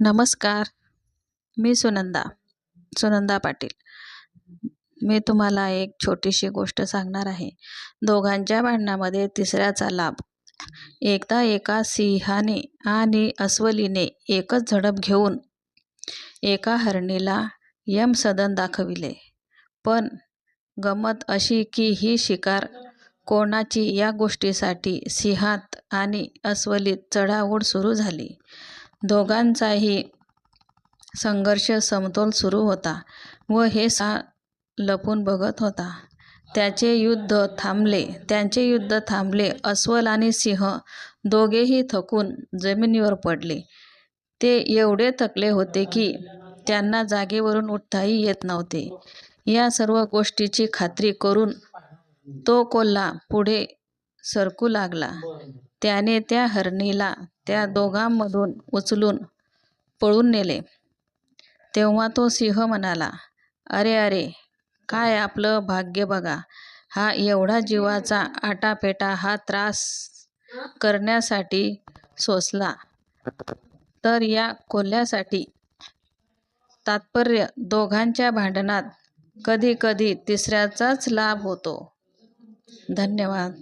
नमस्कार मी सुनंदा सुनंदा पाटील. मी तुम्हाला एक छोटीशी गोष्ट सांगणार आहे. दोघांच्या भांडणामध्ये तिसऱ्याचा लाभ. एकदा एका सिंहाने आणि अस्वलीने एकच झडप घेऊन एका हरणीला यमसदन दाखविले. पण गंमत अशी की ही शिकार कोणाची या गोष्टीसाठी सिंहात आणि अस्वलीत चढाओढ सुरू झाली. दोघांचाही संघर्ष समतोल सुरू होता व हे सा लपून बघत होता. त्याचे युद्ध थांबले त्यांचे युद्ध थांबले. अस्वल आणि सिंह दोघेही थकून जमिनीवर पडले. ते एवढे थकले होते की त्यांना जागेवरून उठताही येत नव्हते. या सर्व गोष्टीची खात्री करून तो कोल्हा पुढे सरकू लागला. त्याने त्या हरणीला त्या दोघांमधून उचलून पळून नेले. तेव्हा तो सिंह म्हणाला अरे अरे काय आपलं भाग्य बघा. हा एवढा जीवाचा आटापेटा हा त्रास करण्यासाठी सोसला. तर या कोल्ह्यासाठी तात्पर्य दोघांच्या भांडणात कधी कधी तिसऱ्याचाच लाभ होतो. धन्यवाद.